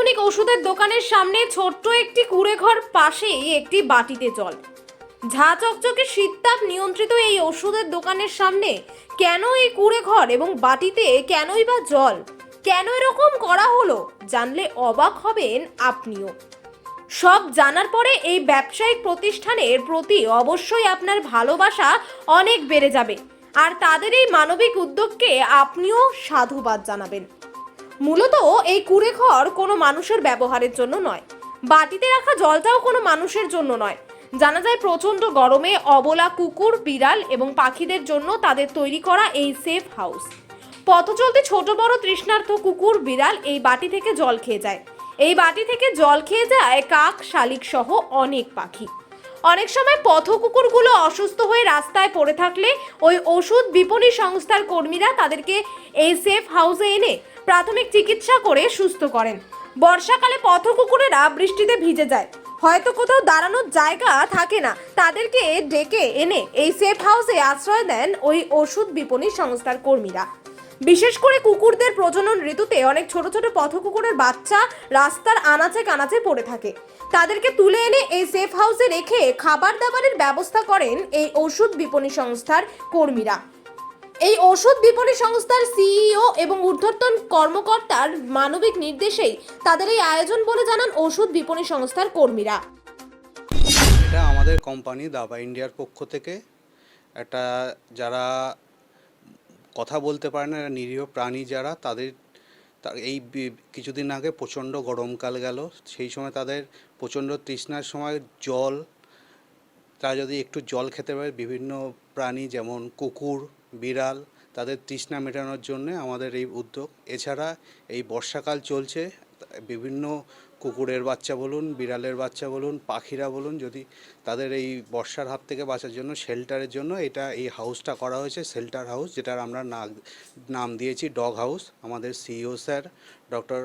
অত্যাধুনিক ওষুধের দোকানের সামনে ছোট্ট একটি কুড়ে ঘর পাশেই একটি বাটিতে জল। ঝা চকচকে শীততাপ নিয়ন্ত্রিত এই ওষুধের দোকানের সামনে কেন এই কুড়ে ঘর এবং বাটিতে কেনই বা জল? কেন এরকম করা হলো? জানলে অবাক হবেন আপনিও। সব জানার পরে এই ব্যবসায়িক প্রতিষ্ঠানের প্রতি অবশ্যই আপনার ভালোবাসা অনেক বেড়ে যাবে। আর তাদের এই মানবিক উদ্যোগকে আপনিও সাধুবাদ জানাবেন। মূলত এই কুড়ে ঘর কোনো মানুষের ব্যবহারের জন্য নয়। বাটিতে রাখা জলটাও কোনো মানুষের জন্য নয়। জানা যায় প্রচণ্ড গরমে অবলা কুকুর, বিড়াল এবং পাখিদের জন্য তাদের তৈরি করা এই সেফ হাউস। পথ চলতে ছোট বড় তৃষ্ণার্থ কুকুর, বিড়াল এই বাটি থেকে জল খেয়ে যায়। এই বাটি থেকে জল খেয়ে যায় কাক, শালিক সহ অনেক পাখি। অনেক সময় পথ কুকুরগুলো অসুস্থ হয়ে রাস্তায় পড়ে থাকলে ওই ওষুধ বিপণী সংস্থার কর্মীরা তাদেরকে এই সেফ হাউসে এনে প্রাথমিক চিকিৎসা করে সুস্থ করেন। বর্ষাকালে পথ কুকুরেরা বৃষ্টিতে ভিজে যায়। হয়তো কোথাও দাঁড়ানোর জায়গা থাকে না। তাদেরকে ডেকে এনে এই সেফ হাউসে আশ্রয় দেন ওই ওষুধ বিপণী সংস্থার কর্মীরা। বিশেষ করে কুকুরদের প্রজনন ঋতুতে অনেক ছোট ছোট পথ কুকুরের বাচ্চা রাস্তার আনাচে কানাচে পড়ে থাকে। তাদেরকে তুলে এনে এই সেফ হাউসে রেখে খাবার দাবারের ব্যবস্থা করেন এই ওষুধ বিপণী সংস্থার কর্মীরা। এই ওষুধ বিপণী সংস্থার সিইও এবং ঊর্ধ্বতন কর্মকর্তার মানবিক নির্দেশেই তাদের এই আয়োজন বলে জানান ওষুধ বিপণী সংস্থার কর্মীরা। এটা আমাদের কোম্পানি দাবা ইন্ডিয়ার পক্ষ থেকে। একটা যারা কথা বলতে পারে না নিরীহ প্রাণী যারা, তাদের এই কিছুদিন আগে প্রচণ্ড গরমকাল গেল। সেই সময় তাদের প্রচণ্ড তৃষ্ণার সময় জল, তারা যদি একটু জল খেতে পারে, বিভিন্ন প্রাণী যেমন কুকুর বিড়াল, তাদের তৃষ্ণা মেটানোর জন্য আমাদের এই উদ্যোগ। এছাড়া এই বর্ষাকাল চলছে, বিভিন্ন কুকুরের বাচ্চা বলুন, বিড়ালের বাচ্চা বলুন, পাখিরা বলুন, যদি তাদের এই বর্ষার হাত থেকে বাঁচার জন্য, শেল্টারের জন্য এটা এই হাউসটা করা হয়েছে, শেল্টার হাউস, যেটার আমরা নাম দিয়েছি ডগ হাউস। আমাদের CEO sir, doctor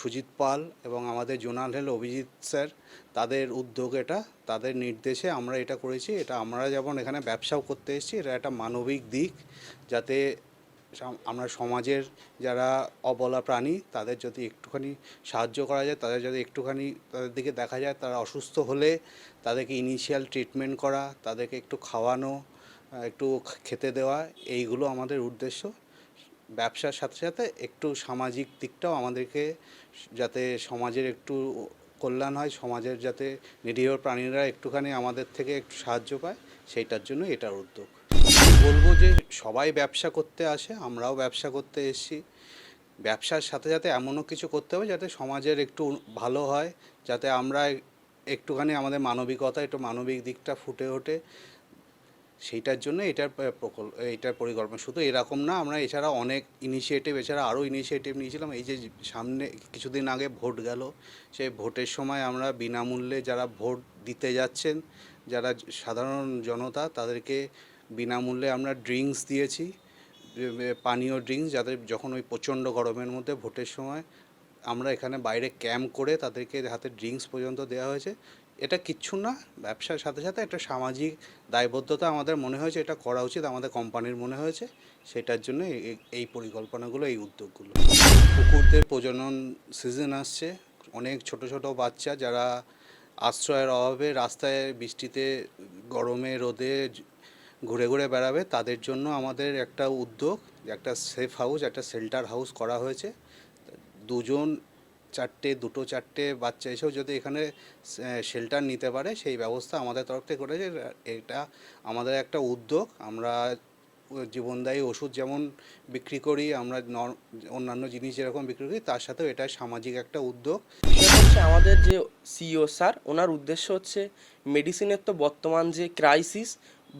Sujit Pal এবং আমাদের জোনাল হেল অভিজিৎ স্যার, তাদের উদ্যোগ এটা, তাদের নির্দেশে আমরা এটা করেছি। এটা আমরা যেমন এখানে ব্যবসাও করতে এসেছি, এটা একটা মানবিক দিক যাতে আমরা সমাজের যারা অবলা প্রাণী, তাদের যদি একটুখানি সাহায্য করা যায়, তাদের যদি একটুখানি তাদের দিকে দেখা যায়, তারা অসুস্থ হলে তাদেরকে ইনিশিয়াল ট্রিটমেন্ট করা, তাদেরকে একটু খাওয়ানো একটু খেতে দেওয়া, এইগুলো আমাদের উদ্দেশ্য। ব্যবসার সাথে সাথে একটু সামাজিক দিকটাও আমাদেরকে যাতে সমাজের একটু কল্যাণ হয়, সমাজের যাতে নিরীহ প্রাণীরা একটুখানি আমাদের থেকে একটু সাহায্য পায়, সেইটার জন্য এটার উদ্যোগ। বলব যে সবাই ব্যবসা করতে আসে, আমরাও ব্যবসা করতে এসেছি। ব্যবসার সাথে সাথে এমনও কিছু করতে হবে যাতে সমাজের একটু ভালো হয়, যাতে আমরা একটুখানি আমাদের মানবিকতা, একটু মানবিক দিকটা ফুটে ওঠে। সেইটার জন্য এটার প্রকল্প এইটার পরিকল্পনা। শুধু এরকম না, আমরা এছাড়া অনেক ইনিশিয়েটিভ এছাড়া আরও ইনিশিয়েটিভ নিয়েছিলাম। এই যে সামনে কিছুদিন আগে ভোট গেল, সেই ভোটের সময় আমরা বিনামূল্যে যারা ভোট দিতে যাচ্ছেন, যারা সাধারণ জনতা, তাদেরকে বিনামূল্যে আমরা ড্রিঙ্কস দিয়েছি পানীয় ড্রিঙ্কস যাদের যখন ওই প্রচণ্ড গরমের মধ্যে ভোটের সময় আমরা এখানে বাইরে ক্যাম্প করে তাদেরকে হাতে ড্রিঙ্কস পর্যন্ত দেওয়া হয়েছে। এটা কিচ্ছু না, ব্যবসার সাথে সাথে একটা সামাজিক দায়বদ্ধতা আমাদের মনে হয়েছে, এটা করা উচিত, আমাদের কোম্পানির মনে হয়েছে, সেটার জন্য এই- পরিকল্পনাগুলো, এই উদ্যোগগুলো। কুকুরদের প্রজনন সিজন আসছে, অনেক ছোট ছোট বাচ্চা যারা আশ্রয়ের অভাবে রাস্তায় বৃষ্টিতে, গরমে, রোদে ঘুরে ঘুরে বেড়াবে, তাদের জন্য আমাদের একটা উদ্যোগ, একটা সেফ হাউস একটা শেল্টার হাউস করা হয়েছে। দুজন চারটে, দুটো চারটে বাচ্চা এসেও যদি এখানে শেল্টার নিতে পারে, সেই ব্যবস্থা আমাদের তরফ থেকে করেছে। এটা আমাদের একটা উদ্যোগ। আমরা জীবনদায়ী ওষুধ যেমন বিক্রি করি, আমরা অন্যান্য জিনিস যেরকম বিক্রি করি, তার সাথেও এটা সামাজিক একটা উদ্যোগ। হচ্ছে আমাদের যে সিইও স্যার, ওনার উদ্দেশ্য হচ্ছে মেডিসিনের তো বর্তমান যে ক্রাইসিস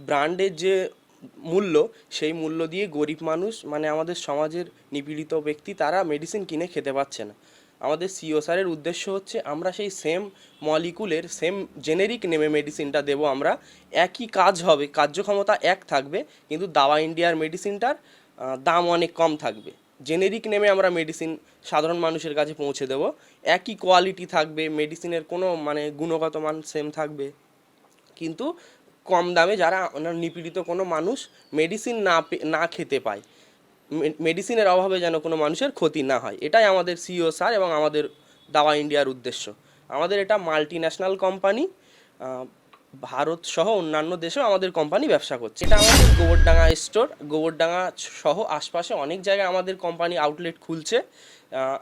ব্র্যান্ডের যে মূল্য, সেই মূল্য দিয়ে গরিব মানুষ মানে আমাদের সমাজের নিপীড়িত ব্যক্তি, তারা মেডিসিন কিনে খেতে পাচ্ছে না। আমাদের সিও স্যারের উদ্দেশ্য হচ্ছে আমরা সেই সেম মলিকুলের সেম জেনেরিক নেমে মেডিসিনটা দেব আমরা। একই কাজ হবে, কার্যক্ষমতা এক থাকবে, কিন্তু দাওয়া ইন্ডিয়ার মেডিসিনটার দাম অনেক কম থাকবে। জেনেরিক নেমে আমরা মেডিসিন সাধারণ মানুষের কাছে পৌঁছে দেব। একই কোয়ালিটি থাকবে মেডিসিনের কোনো মানে গুণগত মান সেম থাকবে। কিন্তু কম দামে যারা নিপীড়িত কোনো মানুষ মেডিসিন না না খেতে পায়। মেডিসিনের অভাবে যেন কোনো মানুষের ক্ষতি না হয়। এটাই আমাদের সিও স্যার এবং আমাদের দাওয়া ইন্ডিয়ার উদ্দেশ্য। আমাদের এটা মাল্টি ন্যাশনাল কোম্পানি ভারত সহ অন্যান্য দেশেও আমাদের কোম্পানি ব্যবসা করছে। এটা আমাদের গোবরডাঙ্গা স্টোর গোবরডাঙ্গা সহ আশপাশে অনেক জায়গায় আমাদের কোম্পানি আউটলেট খুলছে।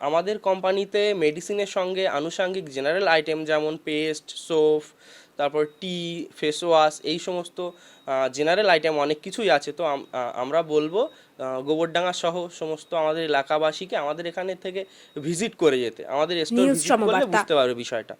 আমাদের কোম্পানিতে মেডিসিনের সঙ্গে আনুষাঙ্গিক জেনারেল আইটেম যেমন পেস্ট সোপ তারপর টি ফেস ওয়াশ এই সমস্ত জেনারেল আইটেম অনেক কিছুই আছে। তো আমরা বলব গোবরডাঙ্গা সহ সমস্ত আমাদের এলাকাবাসীকে আমাদের এখানে থেকে ভিজিট করে যেতে। আমাদের স্টোর ভিজিট করলে বুঝতে পারবে বিষয়টা।